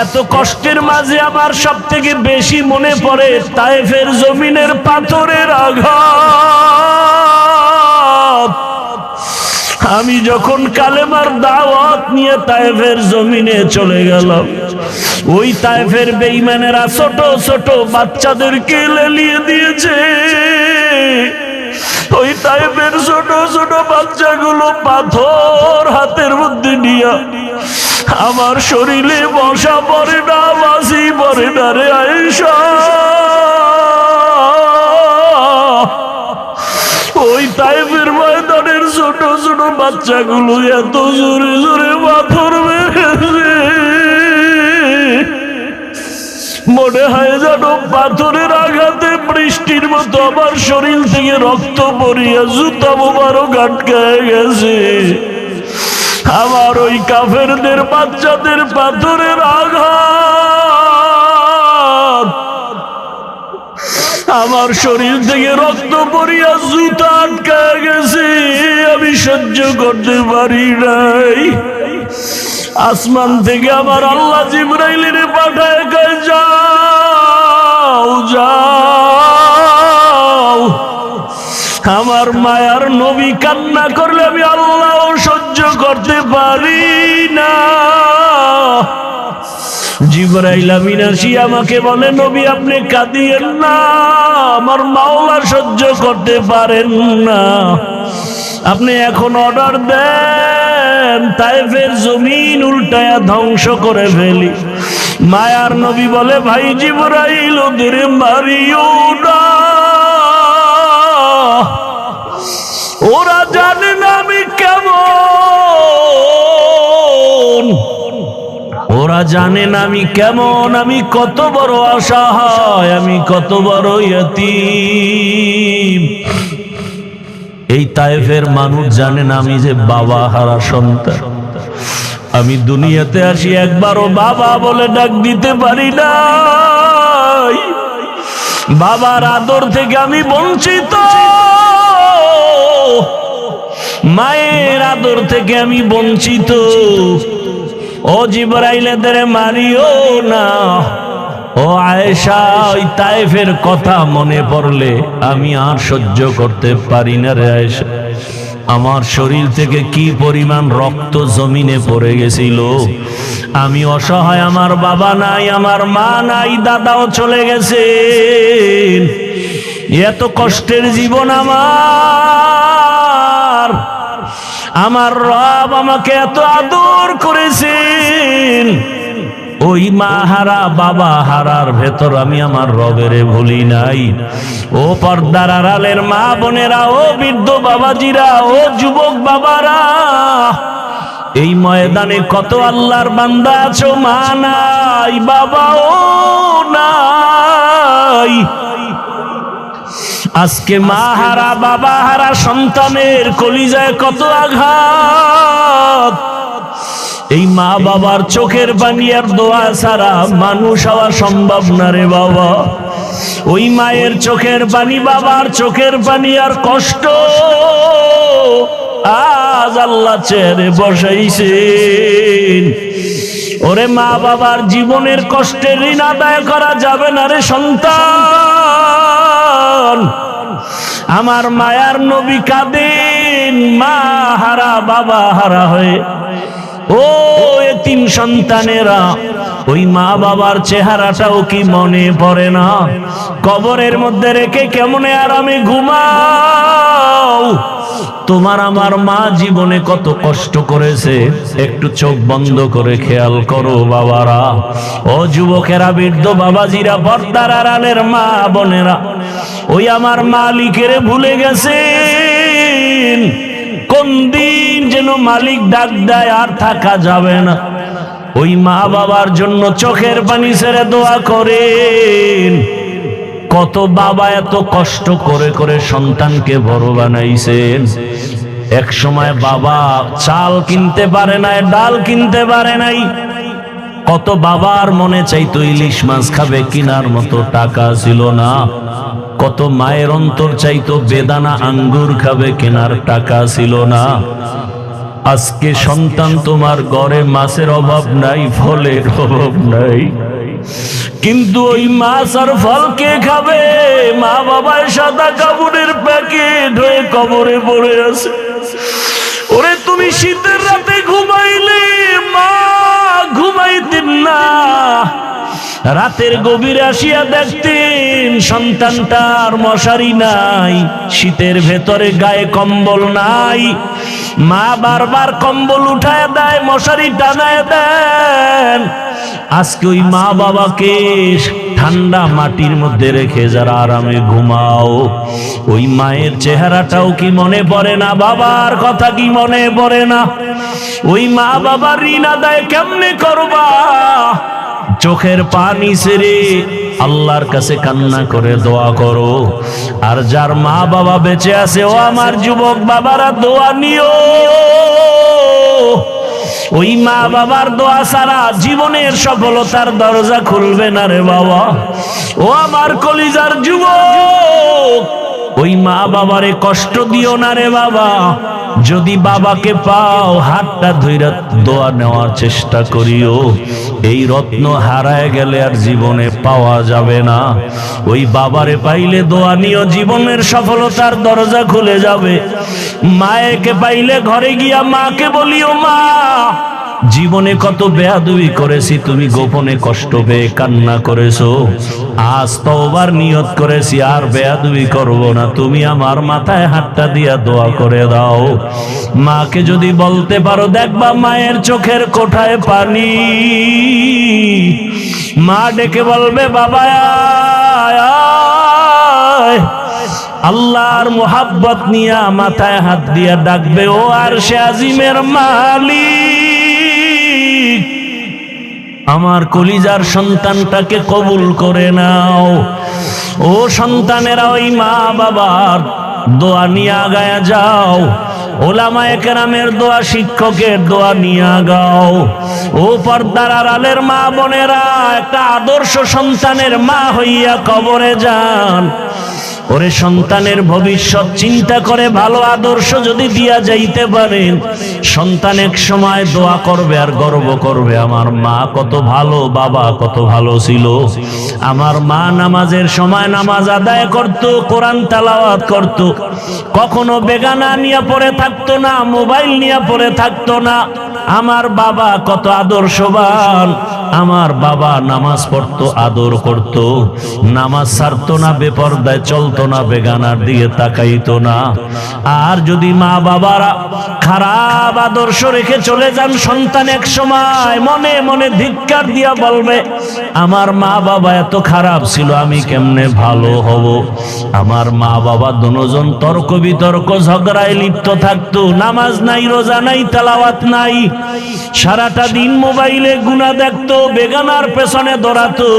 এত কষ্টের মাঝে আমার সব থেকে বেশি মনে পড়ে তাইফের জমিনের পাথরের আঘাত। আমি যখন কালেমার দাওয়াত নিয়ে তাইফের জমিনে চলে গেলাম, ওই তাইফের বেইমানেরা ছোট ছোট বাচ্চাদেরকে লেলিয়ে দিয়েছে। ওই টাইপের ছোট ছোট বাচ্চাগুলো পাথর হাতের মধ্যে নিয়া আমার শরীরে বসা পড়ে না বাসি পড়ে না রে ওই টাইপের ময়দানের ছোট ছোট বাচ্চাগুলো এত জোরে জোরে পাথর মেরেছে। মনে হয় যেন পাথরের আঘাতে বৃষ্টির মতো আমার শরীর থেকে রক্ত পড়িয়া জুতা মোবারক আটকায় গেছে। আমার ওই কাফেরদের বাচ্চাদের পাথরের আঘাত। আমার শরীর থেকে রক্ত পড়িয়া জুতা আটকায় গেছে, আমি সহ্য করতে পারি নাই। আসমান থেকে আমার আল্লাহ জিব্রাইলের পাঠায় যাও যাও। আমার মায়ার নবী কান্না জিব্রাইল আমাকে বলে, নবী, আপনি কাঁদিয়েন না। আমার মাওলা সহ্য করতে পারেন না। আপনি এখন অর্ডার দেন তাইফের জমিন উল্টায়া ধ্বংস করে ফেলি। মায়ার নবী বলে, ভাই জিব্রাইল, ওদের মারিও না। ওরা জানে না আমি কেমন। ওরা জানে না আমি কেমন, আমি কত বড় অসহায় আমি কত বড় ইয়তীম। এই তাইফের মানুষ জানে না আমি যে বাবা হারা সন্তান। আমি দুনিয়াতে আসি, একবারও বাবা বলে ডাক দিতে পারি না বাবার আদর থেকে আমি বঞ্চিত। মায়ের আদর থেকে আমি বঞ্চিত। ও জিবরাইলেদের মারিও না। ও আয়েশা, ওই তাইফের কথা মনে পড়লে আমি আর সহ্য করতে পারি না রে আয়েশা। আমার শরীর থেকে কি পরিমাণ রক্ত জমিনে পড়ে গেছিল? আমি অসহায়, আমার বাবা নাই, আমার মা নাই, দাদাও চলে গেছে এত কষ্টের জীবন আমার। আমার রব আমাকে এত আদর করেছেন। ওই মা হারা, বাবা হারার ভেতর আমি আমার রবেরে ভুলি নাই। ও পর্দার আড়ালের মা বোনেরা, ও বৃদ্ধ বাবাজিরা, ও যুবক বাবারা, এই ময়দানে কত আল্লাহর বান্দা আছো মা নাই, বাবাও নাই। আজকে মা হারা, বাবা হারা সন্তানের কলিজায় কত আঘাত? এই মা বাবার চোখের পানি আর দোয়া ছাড়া মানুষ হওয়া সম্ভব না রে বাবা। ওই মায়ের চোখের পানি, বাবার চোখের পানি আর কষ্ট আজ আল্লাহ চেহারে বসাইছেন। ওরে মা বাবার জীবনের কষ্টের ঋণ আদায় করা যাবে না রে সন্তান। আমার মায়ার নবী কাদিন, মা হারা, বাবা হারা হয়ে। ও তিন সন্তানেরা, ওই মা বাবার চেহারাটাও কি মনে পড়ে না? কবরের মধ্যে রেখে কেমনে আর আমি ঘুমাও? তোমার আমার মা জীবনে কত কষ্ট করেছে। একটু চোখ বন্ধ করে খেয়াল করো বাবারা। ও যুবকেরা, বৃদ্ধ বাবাজিরা পর্দার আড়ালের মা বোনেরা, ওই আমার মালিকের ভুলে গেছে কোন দিন যেন মালিক ডাক দেয়, আর থাকা যাবে না। ওই মা বাবার জন্য চোখের পানি ছেড়ে দোয়া করেন। কত বাবা এত কষ্ট করে করে সন্তানকে বড় বানাইছেন এক সময় বাবা চাল কিনতে পারে নাই, ডাল কিনতে পারে নাই। কত বাবার মনে চাইতো ইলিশ মাছ খাবে, কিনার মতো টাকা ছিল না। কত মায়ের অন্তর চাইতো বেদানা আঙ্গুর খাবে, কেনার টাকা ছিল না। আজকে সন্তান তোমার ঘরে মাছের অভাব নাই, ফলের অভাব নাই। কিন্তু ওই মাছ আর ফল কে খাবে? মা বাবার সাদা কাপড়ের প্যাকেট হয়ে কবরে পড়ে আছে। ওরে তুমি শীতের রাতে ঘুমাইলে, মা, ঘুমাইতেন না। রাতের গভীরে আসিয়া দেখতেন সন্তানটার মশারি নাই, শীতের ভেতরে গায়ে কম্বল নাই। মা বারবার কম্বল উঠায় দেয়, মশারি টানায় দেন। আজকে ওই মা বাবাকে ঠান্ডা মাটির মধ্যে রেখে যারা আরামে ঘুমাও, ওই মায়ের চেহারাটাও কি মনে পড়ে না? বাবার কথা কি মনে পড়ে না? ওই মা বাবার ঋণ আদায় কেমনে করবা? চোখের পানি সেরে আল্লাহর কাছে কান্না করে দোয়া করো। আর যার মা বাবা বেঁচে আছে, ও আমার যুবক বাবারা দোয়া নিও। ওই মা বাবার দোয়া ছাড়া জীবনের সফলতার দরজা খুলবে না রে বাবা। ও আমার কলিজার যুবক। ওই মা বাবারে কষ্ট দিও না রে বাবা। যদি বাবাকে পাও, হাতটা ধইরা দোয়া নেওয়ার চেষ্টা করিও। এই রত্ন হারায় গেলে আর জীবনে পাওয়া যাবে না। ওই বাবারে পাইলে দোয়া নিও, জীবনের সফলতার দরজা খুলে যাবে। মায়েকে পাইলে ঘরে গিয়া মাকে বলিও, মা জীবনে কত বেয়াদুই করেছি, তুমি গোপনে কষ্ট পেয়ে কান্না করেছ। আজ তওবার নিয়ত করেছি, আর বেয়াদুই করব না। তুমি আমার মাথায় হাতটা দিয়া দোয়া করে দাও। মাকে যদি বলতে পারো, দেখবা মায়ের চোখের কোঠায় পানি। মা ডেকে বলবে, বাবা। আল্লাহর মোহাব্বত নিয়া মাথায় হাত দিয়া ডাকবে, ও আর সে আজিমের মালিক। আমার কলিজার সন্তানটাকে কবুল করে নাও। ও সন্তানেরা, ওই মা বাবার দোয়া নিয়ে আগায়া যাও। ওলামায়ে কেরামের দোয়া, শিক্ষকের দোয়া নিয়ে গাও ও পর্দার আড়ালের মা বোনেরা, একটা আদর্শ সন্তানের মা হইয়া কবরে যান। ওরে সন্তানের ভবিষ্যৎ চিন্তা করে ভালো আদর্শ যদি দিয়া যাইতে পারেন, সন্তান এক সময় দোয়া করবে আর গর্ব করবে, আমার মা কত ভালো, বাবা কত ভালো ছিল। আমার মা নামাজের সময় নামাজ আদায় করত, কোরআন তালাওয়াত করত। কখনো বেগানা নিয়ে পড়ে থাকতো না, মোবাইল নিয়ে পড়ে থাকতো না। আমার বাবা কত আদর্শবান। আমার বাবা নামাজ পড়তো, আদর করত। নামাজ ছাড়তো না, বেপর্দায় চলতো না, বেগানার দিকে তাকাইতো না। আর যদি মা বাবারা খারাপ আদর্শ রেখে চলে যান সন্তান এক সময়, মনে মনে ধিক্কার দিয়া বলবে, আমার মা বাবা এত খারাপ ছিল, আমি কেমনে ভালো হব? আমার মা বাবা দুজন তর্ক বিতর্ক ঝগড়ায় লিপ্ত থাকতো। নামাজ নাই, রোজা নাই, তালাওয়াত নাই। সারাটা দিন মোবাইলে গুণা দেখতো বেগানার পেছনে দৌড়াতো।